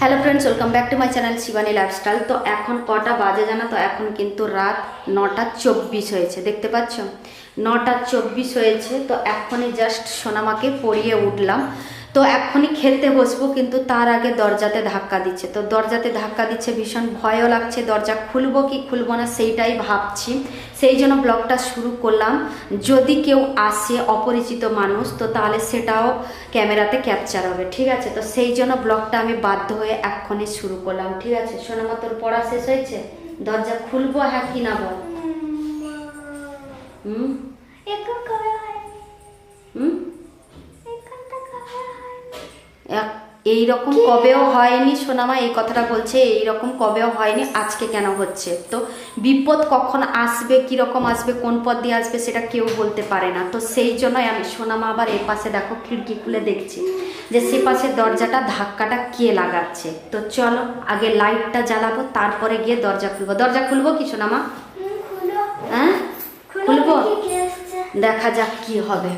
Hello friends welcome back to my channel Shivani lifestyle তো এখন কটা বাজে জানা তো? এখন কিন্তু রাত নটা চব্বিশ হয়েছে, দেখতে পাচ্ছ? নটা চব্বিশ হয়েছে, তো এখনই জাস্ট সোনামাকে পড়িয়ে উঠলাম। তো এখনই খেলতে বসবো, কিন্তু তার আগে দরজাতে ধাক্কা দিচ্ছে। তো দরজাতে ধাক্কা দিচ্ছে, ভীষণ ভয়ও লাগছে। দরজা খুলবো কি খুলবো না সেইটাই ভাবছি। সেই জন্য ব্লগটা শুরু করলাম। যদি কেউ আসে অপরিচিত মানুষ, তো তাহলে সেটাও ক্যামেরাতে ক্যাপচার হবে, ঠিক আছে? তো সেই জন্য ব্লগটা আমি বাধ্য হয়ে এক্ষণে শুরু করলাম, ঠিক আছে? সোনামা তোর পড়া শেষ হয়েছে? দরজা খুলবো হ্যাঁ কি না বল? হুম? এই রকম কবেও হয়নি সোনামা এই কথাটা বলছে এই রকম কবেও হয়নি আজকে কেন হচ্ছে? তো বিপদ কখন আসবে কি রকম আসবে কোন পথ দিয়ে আসবে সেটা কেউ বলতে পারে না। তো সেই জন্যই আমি সোনামা আবার এই পাশে দেখো খিড়কি খুলে দেখছি যে সে পাশের দরজাটা ধাক্কাটা কে লাগাচ্ছে? তো চলো আগে লাইটটা জ্বালাবো তারপরে গিয়ে দরজা খুলবো। দরজা খুলবো কি সোনামা হ্যাঁ? খুলবো। দেখা যাক কি হবে।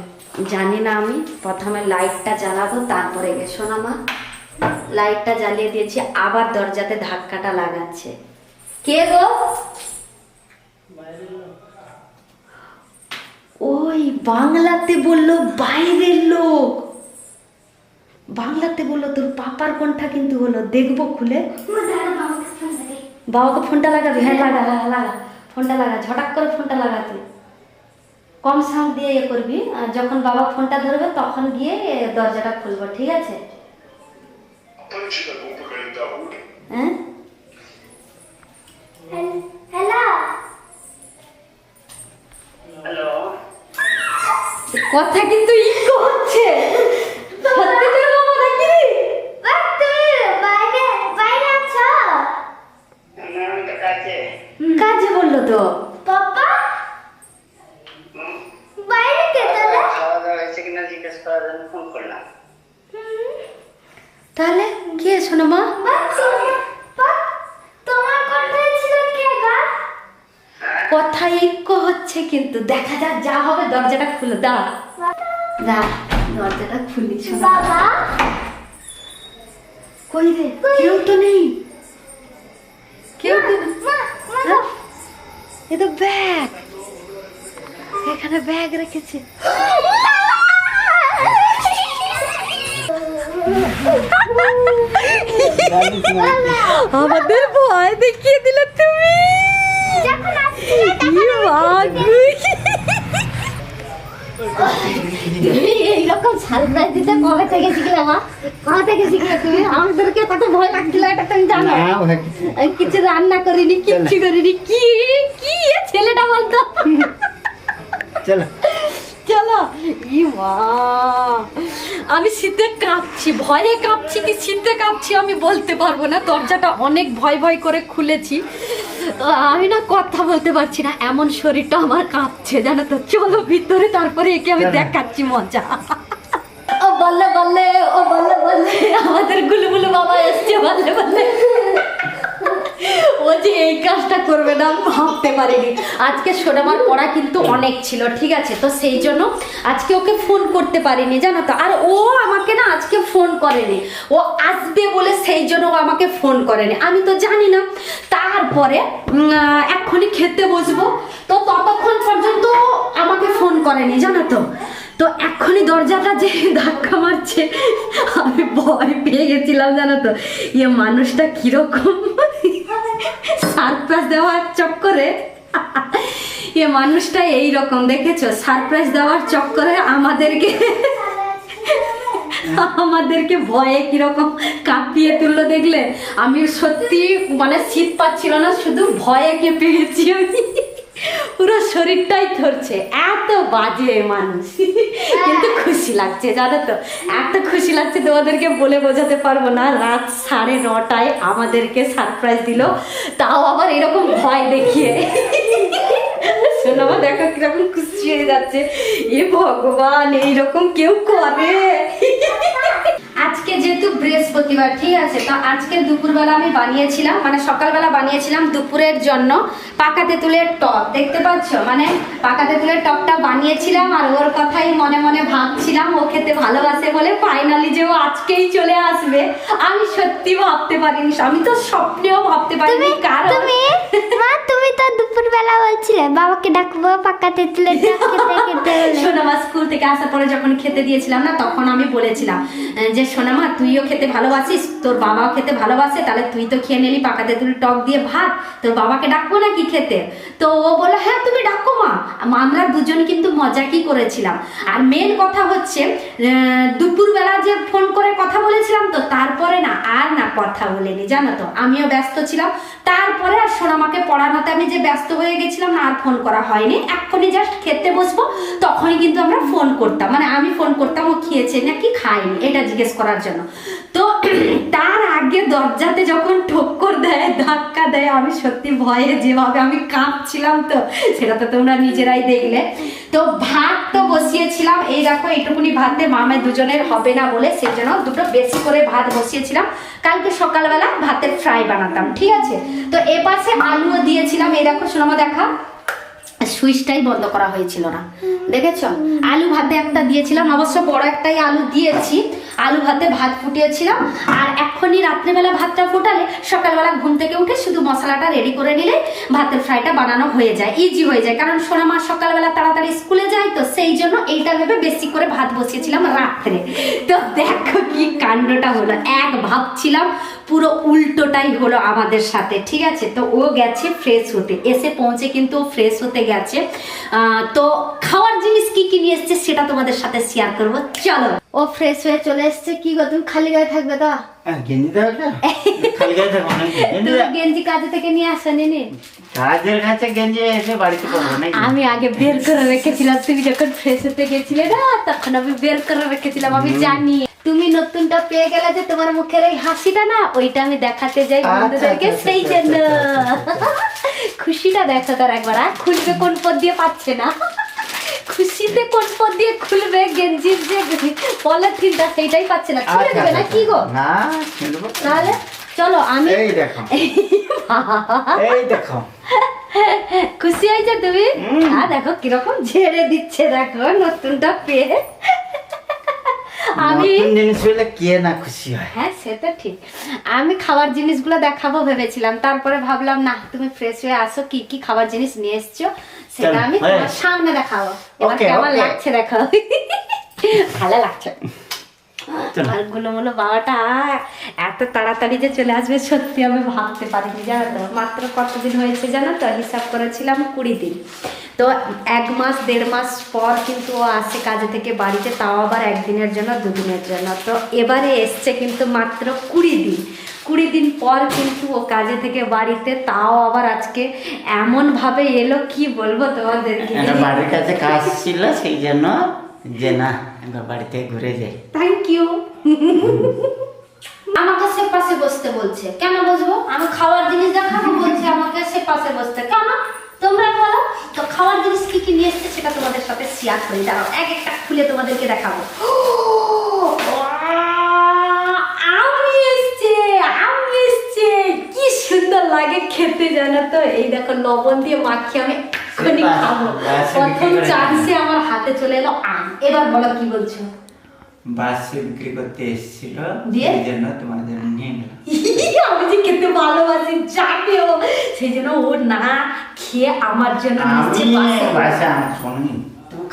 জানি না আমি। প্রথমে লাইটটা জ্বালাবো, তারপরে গে সোনামা লাইটটা জ্বালিয়ে দিয়েছি, আবার দরজাতে ধাক্কাটা লাগাচ্ছে। কে গো? ওই বাংলাতে বলল বাইরের লোক। বাংলাতে বলল তোর পাপার কোনটা কিন্তু হলো, দেখব খুলে। বাবাকে ফোনটা লাগাবি হ্যাঁ লাগা লাগা লাগা। ফোনটা লাগা, ঝটাক করে ফোনটা লাগা তুই কম সাউন্ড দিয়ে ইয়ে করবি আর যখন বাবা ফোনটা ধরবে তখন গিয়ে দরজাটা খুলবো ঠিক আছে. হ্যাঁ? হ্যালো। হ্যালো। কথা কিন্তু ইকো হচ্ছে সত্যি করে বাবা নাকি? তুমি বাইরে বাইরে আছো? না আমি তো কাছে। কাজে বলল তো পাপা বাইরে কে তাহলে খাওয়া দাওয়া হয়েছে কিনা জিজ্ঞেস করার জন্য ফোন করলাম তাহলে কে শোনো মা কথা ইকো হচ্ছে কিন্তু দেখা যাক যা হবে দরজাটা খুলে দাঁড়া দাঁড়া দরজাটা খুলি বাবা কই রে কেউ তো নেই কেউ তো এ তো ব্যাগ এখানে ব্যাগ রেখেছে আমাদের ভয় দেখিয়ে দিলে তুমি। এইরকম সারপ্রাইজ দিতে কবে থেকে শিখলে মা? কবে থেকে শিখলে তুমি? আমাদেরকে কত ভয় লাগছিল এটা তুমি জানো? কিছু রান্না করিনি কিচ্ছু করিনি। কি কি ছেলেটা বলতো? চলো চলো। ই মা। আমি শীতে কাঁপছি ভয়ে কাঁপছি কি শীতে কাঁপছি আমি বলতে পারব না দরজাটা অনেক ভয় ভয় করে খুলেছি। আমি না কথা বলতে পারছি না এমন শরীরটা আমার কাঁপছে জানো তো। চলো ভিতরে তারপরে একে আমি। দেখাচ্ছি মজা। ও বললে বললে ও বললে বললে আমাদের গুলুগুলু বাবা এসছে বললে বললে। ও যে এই কাজটা করবে না, ভাবতে পারিনি। আজকে সোনামার পড়া কিন্তু অনেক ছিল, ঠিক আছে? তো সেই জন্য আজকে ওকে ফোন করতে পারিনি, জানো তো? আর ও আমাকে না আজকে ফোন করেনি। ও আসবে বলে সেই জন্য ও আমাকে ফোন করেনি। আমি তো জানি না। তারপরে এক্ষুনি খেতে বসবো। তো ততক্ষণ পর্যন্ত আমাকে ফোন করেনি, জানো তো? তো এক্ষুনি দরজাটা যে ধাক্কা মারছে, আমি ভয় পেয়ে গেছিলাম, জানো তো। ইয়ে মানুষটা কীরকম? সারপ্রাইজ দেওয়ার চক্করে। এ মানুষটা এই রকম দেখেছ? সারপ্রাইজ দেওয়ার চক্করে আমাদেরকে আমাদেরকে ভয়ে কীরকম কাঁপিয়ে তুললো দেখলে? আমি সত্যি মানে শীত পাচ্ছিল না, শুধু ভয়ে কেঁপে গেছি আমি। পুরো শরীরটাই ধরছে। এত বাজে মানুষ। কিন্তু খুশি লাগছে, জানো তো? এত খুশি লাগছে তোমাদেরকে বলে বোঝাতে পারব না। রাত সাড়ে নটায় আমাদেরকে সারপ্রাইজ দিল। তাও আবার এরকম ভয় দেখিয়ে। শোনামা দেখো কীরকম খুশি হয়ে যাচ্ছে। এ ভগবান, এইরকম কেউ করে। আজকে যেহেতু বৃহস্পতিবার ঠিক আছে? তো আজকে দুপুরবেলা আমি বানিয়েছিলাম মানে সকালবেলা বানিয়েছিলাম দুপুরের জন্য পাকা তেঁতুলের টক। দেখতে পাচ্ছ? মানে পাকা তেঁতুলের টকটা বানিয়েছিলাম আর ওর কথাই মনে মনে ভাবছিলাম ও খেতে ভালোবাসে বলে ফাইনালি যে ও আজকেই চলে আসবে। আমি সত্যি ভাবতে পারিনি আমি তো স্বপ্নেও ভাবতে পারিনি কারণ তুমি মা তুমি তো দুপুরবেলা বলছিলে বাবাকে ডাকবো পাকা তেঁতুলের টক খেতে স্কুল থেকে আসার পরে যখন খেতে দিয়েছিলাম না তখন আমি বলেছিলাম যে সোনামা, তুইও খেতে ভালোবাসিস? তোর বাবাও খেতে ভালোবাসে, তাহলে তুই তো খেয়ে নিলি পাকা তেঁতুল টক দিয়ে ভাত। তোর বাবাকে ডাকবো নাকি খেতে? তো ও বলল হ্যাঁ তুমি ডাকো মা। আম- আমরা দুজন কিন্তু মজা কি করেছিলাম। আর মেন কথা হচ্ছে দুপুরবেলা যে ফোন করে কথা বলেছিলাম তো, তারপরে না আর না কথা বলিনি, জানো তো। আমিও ব্যস্ত ছিলাম। তারপরে আর সোনামাকে পড়ানোতে আমি যে ব্যস্ত হয়ে গেছিলাম না, আর ফোন করা হয়নি। এক্ষুনি জাস্ট খেতে বসবো, তখনই কিন্তু আমরা ফোন করতাম। মানে আমি ফোন করতাম, ও খেয়েছে নাকি খাইনি এটা জিজ্ঞেস করার জন্য। তো তার আগে দরজাতে যখন ঠক্কর দেয়, ধাক্কা দেয়, আমি সত্যি ভয়ে যেভাবে আমি কাঁপছিলাম তো, সেটা তো তোমরা নিজেরাই দেখলে। তো ভাত তো বসিয়েছিলাম, এই দেখো, এইটুকুনি ভাতে মামে দুজনের হবে না বলে সেই জন্য দুটো বেশি করে ভাত বসিয়েছিলাম। কালকে সকালবেলা ভাতের ফ্রাই বানাতাম, ঠিক আছে? তো এ পাশে আলুও দিয়েছিলাম, এই দেখো, শোনো দেখা। সুইচটাই বন্ধ করা হয়েছিল না, দেখেছ? আলু ভাতে একটা দিয়েছিলাম, অবশ্য বড় একটাই আলু দিয়েছি। আলু ভাতে ভাত ফুটিয়েছিলাম। আর এখনই রাত্রেবেলা ভাতটা ফুটালে সকালবেলা ঘুম থেকে উঠে শুধু মশলাটা রেডি করে নিলে ভাতের ফ্রাইটা বানানো হয়ে যায় ইজি হয়ে যায়। কারণ সোনা মা সকালবেলা তাড়াতাড়ি স্কুলে যায়, তো সেই জন্য এইটা ভেবে বেশি করে ভাত বসিয়েছিলাম রাত্রে। তো দেখো কি কাণ্ডটা হলো। এক ভাবছিলাম পুরো উল্টোটাই হলো আমাদের সাথে, ঠিক আছে? তো ও গেছে ফ্রেশ হতে। এসে পৌঁছে কিন্তু ফ্রেশ হতে গেছে। তো খাওয়ার জিনিস কি কি নিয়ে এসছে সেটা তোমাদের সাথে শেয়ার করব। চলো। ও ফ্রেশ হয়ে চলে এসছে। কি গো তুমি খালি গায়ে থাকবে তো? গেঞ্জি দেওয়া খালি গায়ে থাকব না গেঞ্জি। কাজে থেকে নিয়ে আসনি নি কাজের কাছে গেঞ্জি এসে বাড়িতে করব নাকি? আমি আগে বের করে রেখেছিলাম। তুমি যখন ফ্রেশ হতে গেছিলে না তখন আমি বের করে রেখেছিলাম আমি জানি। তুমি নতুনটা পেয়ে গেলে যে তোমার মুখের এই হাসিটা না ওইটা আমি দেখাতে যাই আচ্ছা, বন্ধুদেরকে আচ্ছা, সেই আচ্ছা, জন্য। খুশিটা দেখো তার একবার আর খুলবে কোন পদ দিয়ে পাচ্ছে না। খুশিতে কোন পদ দিয়ে খুলবে গেঞ্জির যে পলিথিনটা সেইটাই পাচ্ছে না। খুলে আচ্ছা, দেবে না আচ্ছা, কি গো? না শুনব তাহলে চলো আমি এই দেখো। এই দেখো। খুশি হয়েছে তুমি? আর দেখো কীরকম ঝেড়ে দিচ্ছে দেখো নতুনটা পেয়ে আমি নতুন জিনিস পেলে কে না খুশি হয়? হ্যাঁ সেটা ঠিক। আমি খাবার জিনিসগুলো দেখাবো ভেবেছিলাম। তারপরে ভাবলাম না তুমি ফ্রেশ হয়ে আসো কি কি খাবার জিনিস নিয়ে এসছো? সেটা আমি। তোমার সামনে দেখাবো। এবার কেমন লাগছে দেখো ভালো লাগছে। বাবাটা এত তাড়াতাড়ি যে চলে আসবে সত্যি আমি ভাবতে পারিনি জানো তো। মাত্র কতদিন হয়েছে জানো তো? হিসাব করেছিলাম কুড়ি দিন। তো এক মাস দেড় মাস পর কিন্তু ও আসে কাজে থেকে বাড়িতে তাও আবার একদিনের জন্য দুদিনের জন্য। তো এবারে এসছে কিন্তু মাত্র কুড়ি দিন। কুড়ি দিন পর কিন্তু ও কাজে থেকে বাড়িতে তাও আবার আজকে এমন ভাবে এলো কি বলব তোমাদেরকে বাড়ির কাছে কাজ ছিল সেই জন্য যে না একবার বাড়িতে ঘুরে যাই। থ্যাংক ইউ আমাকে সে পাশে বসতে বলছে। কেন বসবো? আমি খাওয়ার জিনিস দেখাবো বলছে আমাকে সে পাশে বসতে। কেন? তোমরা বলো। তো খাওয়ার জিনিস কি কি নিয়ে এসছে সেটা তোমাদের সাথে শেয়ার করি। দাঁড়াও এক একটা খুলে তোমাদেরকে দেখাবো। কি সুন্দর লাগে খেতে জানো তো? এই দেখো লবণ দিয়ে মাখিয়ে আমি এক্ষুনি খাব। প্রথম চান্সে আমার হাতে চলে এলো আম। এবার বলো কি বলছো বাসে বিক্রি করতে এসেছিল দিয়ে? জন্য তোমার জন্য নিয়ে নিলাম আমি যে খেতে ভালোবাসি জানিও সেই জন্য ও না খেয়ে আমার জন্য। বাসা আমার শুনি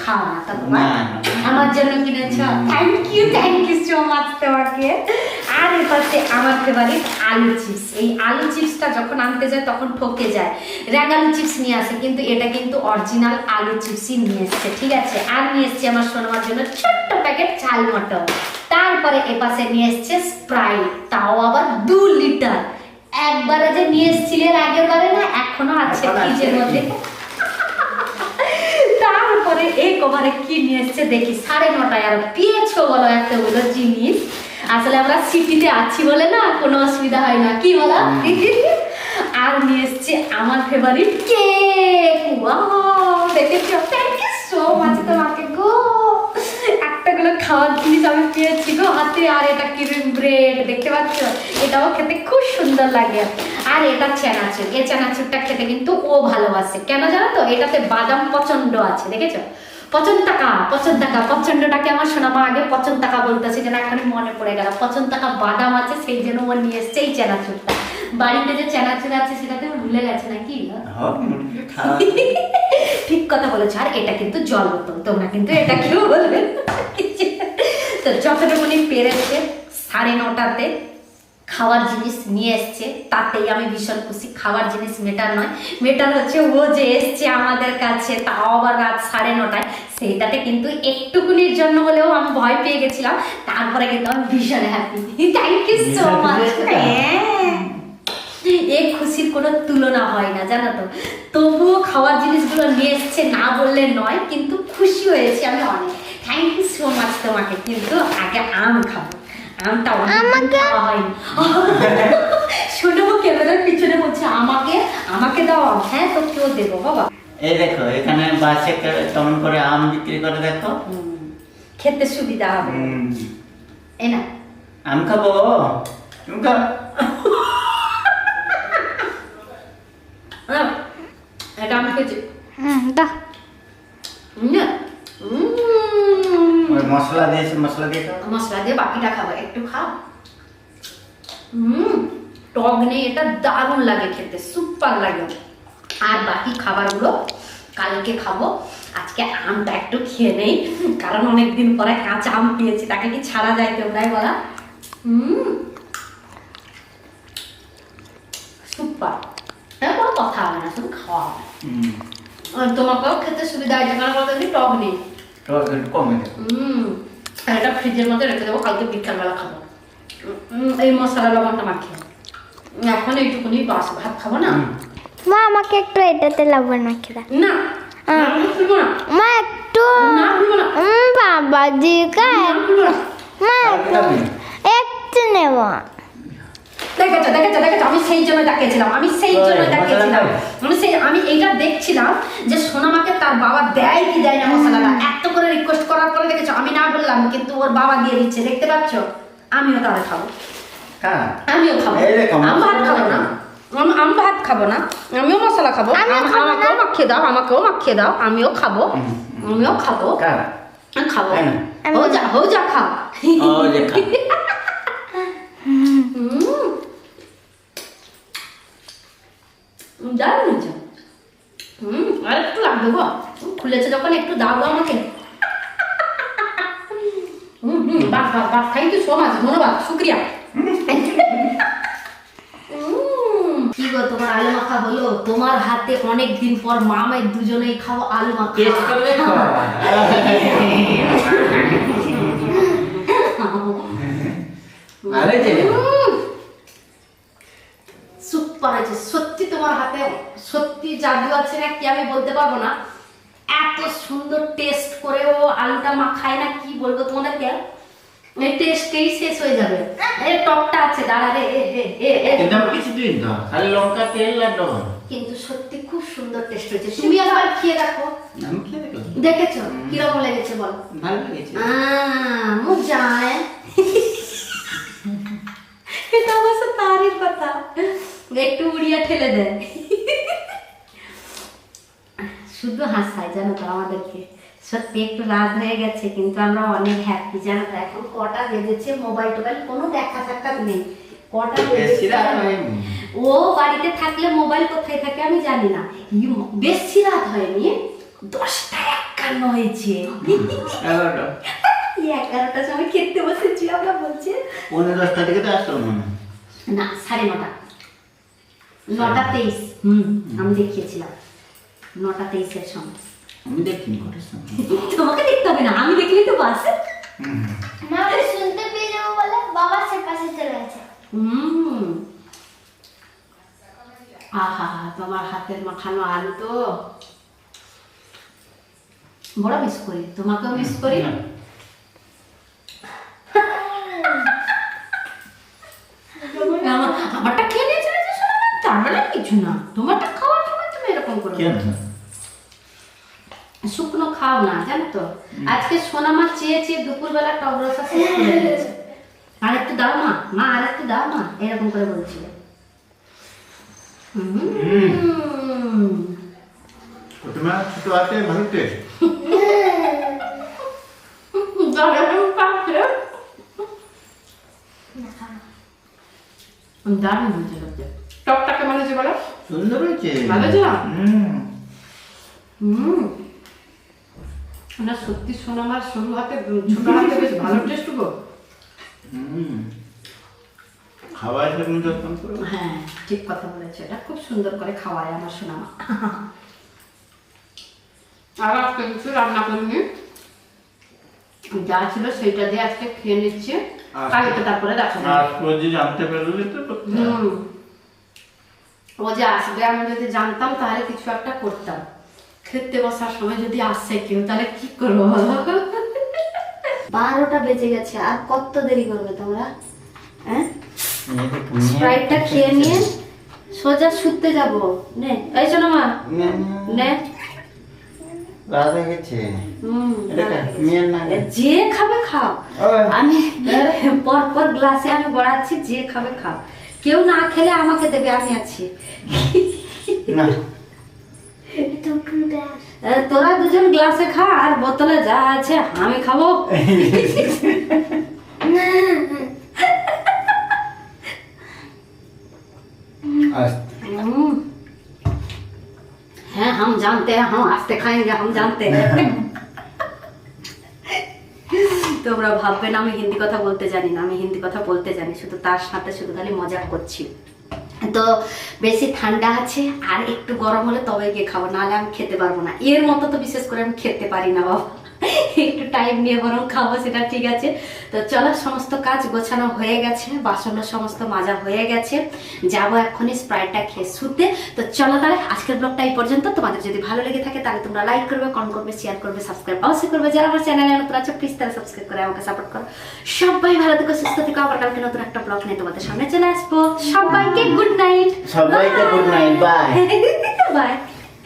খাও না তো না, না, না। আমার জন্য কিনেছ? Thank you thank you so much তোমাকে। আর এর আমার ফেভারিট আলু চিপস এই আলু চিপসটা যখন আনতে যায় তখন ঠকে যায়। চিপস নিয়ে আসে কিন্তু এটা কিন্তু অরিজিনাল আলু চিপসই নিয়ে এসছে ঠিক আছে? আর নিয়ে এসছে আমার সোনামার জন্য ছোট্ট প্যাকেট চাল মটর। তারপরে এপাশে নিয়ে এসছে স্প্রাইট তাও আবার দু লিটার একবারে যে নিয়ে এসছিলেন আগের বারে না এখনও আছে এখনও আছে। ফ্রিজের মধ্যে। তারপরে এই কভারে কি নিয়ে এসছে দেখি সাড়ে নটায় আর পেয়েছ বলো এতগুলো জিনিস। আসলে আমরা সিটিতে আছি বলে না কোনো অসুবিধা হয় না। কি বলো? আর নিয়ে এসছে আমার ফেভারিট কেক দেখেছ? থ্যাংক ইউ সো মাচ তোমাকে গো। একটাগুলো খাওয়ার আমি হাতে আর এটা ক্রিম ব্রেড দেখতে পাচ্ছ? এটাও খেতে খুব সুন্দর লাগে। আর এটা চানাচুর। এই চানাচুরটা খেতে কিন্তু ও ভালোবাসে। কেন জানো তো? এটাতে বাদাম প্রচণ্ড আছে দেখেছ? পচন টাকা পচন টাকা। প্রচন্ডটাকে আমার শোনাবো আগে পচন টাকা বলতেছে যেন এখনই মনে পড়ে গেল। পচন টাকা বাদাম আছে সেই জন্য ও নিয়ে এসছে এই চানাচুরটা। বাড়িতে যে চানাচুর আছে সেটাতে ভুলে গেছে নাকি? খাওয়া ঠিক কথা বলেছ। আর এটা কিন্তু জল বোতল। তোমরা কিন্তু এটা কেউ বলবে। তো যতটুকুনি পেরেছে সাড়ে নটাতে খাওয়ার জিনিস নিয়ে এসছে। তাতেই আমি ভীষণ খুশি খাওয়ার জিনিস মেটার নয়। মেটার হচ্ছে ও যে এসছে আমাদের কাছে তাও আবার রাত সাড়ে নটায়। সেইটাতে কিন্তু একটুকুনির জন্য হলেও আমি ভয় পেয়ে গেছিলাম। তারপরে কিন্তু আমি ভীষণ happy thank you so much এই খুশির কোনো তুলনা হয় না জানো তো। তবুও খাওয়ার জিনিসগুলো নিয়ে এসছে না বললে নয় কিন্তু খুশি হয়েছি আমি অনেক। থ্যাংক ইউ সো মাচ তোমাকে কিন্তু আগে আম খাব। আমটা আমাকে? শোনো ক্যামেরার পিছনে বলছে আমাকে আমাকে দাও হ্যাঁ তো কেউ দেবো বাবা? এই দেখো এখানে বাসে কেমন করে আম বিক্রি করে দেখো। খেতে সুবিধা হবে। এই না আম খাব? তুমি খাও আহ, এটা আমি খেয়েছি। হুম দাও। হুম, না? মশলা দিয়েছে মশলা দিয়ে মশলা দিয়ে বাকিটা খাব একটু খাও। হুম টক নেই এটা দারুণ লাগে খেতে সুপার লাগে। আর বাকি খাবারগুলো কালকে খাব। আজকে আমটা একটু খেয়ে নেই কারণ অনেকদিন পরে কাঁচা আম পেয়েছি তাকে কি ছাড়া যায় তোমরাই বলা। Hmm super. কোনো কথা হবে না শুধু খাওয়া হবে। তোমাকেও খেতে সুবিধা হয়েছে কারণ বলতে কি টক নেই। টক একটু কমে হুম এটা ফ্রিজের মধ্যে রেখে দেবো কালকে বিকালবেলা খাব। এই মশলা লবণটা মাখিয়ে। এখন এইটুকুনি বাস ভাত খাব না? মা আমাকে একটু এটাতে লবণ মাখিয়ে দাও। না হ্যাঁ। মা একটু খুলবো না। মা? একটু নেব। দেখেছ দেখেছ দেখেছ? আমি সেই জন্য তাকিয়েছিলাম আমি সেই জন্য দাও। আমি সেই আমি এইটা দেখছিলাম যে সোনামাকে তার বাবা দেয় কি দেয় না মশলাটা এত করে রিকোয়েস্ট করার পরে দেখেছ আমি না বললাম কিন্তু ওর বাবা দিয়ে দিচ্ছে। দেখতে পাচ্ছ? আমিও তাহলে খাব। হ্যাঁ। আমিও খাব। আমি ভাত মশলা খাব না? আমি আমি ভাত খাব না? আমিও মশলা খাব। আমাকেও মাখিয়ে দাও আমাকেও মাখিয়ে দাও আমিও খাব। আমিও খাব। খাব। হ্যাঁ। হো যা হো যা খাও ও যে খা হুম দারুণ হয়েছে হুম আর একটু লাগবে গো। খুলেছে যখন একটু দাও গো আমাকে। হুম হুম বাহ বাহ বাহ থ্যাংক ইউ সো মাচ ধন্যবাদ শুক্রিয়া। কি গো তোমার আলু মাখা হলো? তোমার হাতে অনেক দিন পর মা মাই দুজনেই খাব আলু মাখা। আরে হয়েছে সত্যি তোমার হাতে সত্যি জাদু আছে না কি আমি বলতে পারব না। এত সুন্দর টেস্ট করে ও আলুটা মাখায় না কি বলব তোমাদেরকে? এই টেস্টেই শেষ হয়ে যাবে। এই টকটা আছে দাঁড়া রে এ, এ, এ, এ। কিন্তু কিছু দিই না খালি লঙ্কা তেল আর লবণ। কিন্তু সত্যি খুব সুন্দর টেস্ট হয়েছে। তুমি একবার খেয়ে দেখো। আমি খেয়ে দেখলাম। দেখেছ? কীরকম লেগেছে বলো? ভালো লেগেছে। মজা है এটা অবশ্য তারই কথা। একটু উড়িয়া ঠেলে দেয়। শুধু হাসায় জানো তো আমাদেরকে। সত্যি একটু রাত হয়ে গেছে কিন্তু আমরা অনেক হ্যাপি জানো তো। এখন কটা বেজেছে মোবাইল টোবাইল কোনো দেখা সাক্ষাৎ নেই। কটা বেজেছে। ও বাড়িতে থাকলে মোবাইল কোথায় থাকে আমি জানি না। বেশি রাত হয়নি দশটা একান্ন হয়েছে। এগারোটার সময় খেতে বসেছি আমরা বলছি? পনেরো দশটা থেকে তো আসলো না সাড়ে নটা। নটা তেইশ। হুম। আমি দেখিয়েছিলাম। নটা তেইশের সময়। আমি দেখিনি কটার সময় তোমাকে দেখতে হবে না আমি দেখলেই তো বাস। হুম। আমি শুনতে পেয়ে যাব বলে বাবা সে পাশে চলে গেছে। হুম। আহা তোমার হাতের মাখানো আলু তো। বড় মিস করি। তোমাকেও মিস করি আমার- আমারটা খেয়ে নিয়েছে না যে শোনা না, তার মানে কিছু না। তোমারটা খাওয়ার সময় তুমি এরকম করো কেন? শুকনো খাও না জানো তো। আজকে সোনা মা চেয়ে চেয়ে দুপুরবেলা টক রসা শেষ করে দিয়েছে। আর একটু দাও মা মা আর একটু দাও মা এরকম করে বলছিল। হুম। ছোট আছে ভালো টেস্ট দারুণ হয়েছে সত্যি। টকটা কেমন হয়েছে বলো? সুন্দর হয়েছে। ভালো হয়েছে না? হুম। হুম। না সত্যি সোনামার সরু হাতে ছোট হাতে বেশ ভালো টেস্ট গো। হুম। খাবার সেরকম যত্ন করো। হ্যাঁ ঠিক কথা বলেছে। এটা খুব সুন্দর করে খাওয়ায় আমার সোনামা। আর আজকে কিছু রান্না করিনি। যা ছিল সেটা দিয়ে আজকে খেয়ে নিচ্ছি। কালকে তারপরে দেখা যাবে। আর জানতে পারলে তো হুম। ও যে আসবে আমি যদি জানতাম তাহলে কিছু একটা করতাম। খেতে বসার সময় যদি আসছে কেউ তাহলে কি করব বলো? বারোটা বেজে গেছে আর কত দেরি করবে তোমরা? হ্যাঁ? স্প্রাইটটা খেয়ে নিয়ে সোজা শুতে যাব। নে এই শোনো মা। না। যে খাবে খাও। আমি পর পর গ্লাসে আমি বড়াচ্ছি যে খাবে খাও। কেউ না খেলে আমাকে দেবে আমি আছি না এ, তোরা দুজন গ্লাসে খা আর বোতলে যা আছে আমি খাবো আস্তে हम्म। हैं हम जानते हैं हम आस्ते खाएंगे हम जानते हैं তোমরা ভাববে না, আমি হিন্দি কথা বলতে জানি না, আমি হিন্দি কথা বলতে জানি, শুধু তার সাথে, শুধু খালি মজা করছি। তো বেশি ঠান্ডা আছে, আর একটু গরম হলে তবে গিয়ে খাব, নাহলে আমি খেতে পারব না। এর মতো তো বিশেষ করে আমি খেতে পারি না, বাবা। একটু টাইম নিয়ে বরং খাব সেটা ঠিক আছে। তো চলো সমস্ত কাজ গোছানো হয়ে গেছে বাসনও সমস্ত মাজা হয়ে গেছে। যাব এখনই স্প্রাইটটা খেয়ে শুতে। তো চলো তাহলে আজকের ব্লগটা এই পর্যন্ত। তোমাদের যদি ভালো লেগে থাকে তাহলে তোমরা লাইক করবে কমেন্ট করবে শেয়ার করবে সাবস্ক্রাইব অবশ্যই করবে। যারা আমার চ্যানেলে নতুন আছে প্লিজ তারা সাবস্ক্রাইব করে আমাকে সাপোর্ট করো। সবাই ভালো থেকো সুস্থ থেকো। আবার কালকে নতুন একটা ব্লগ নিয়ে তোমাদের সামনে চলে আসব। সবাইকে গুড নাইট সবাইকে গুড নাইট বাই বাই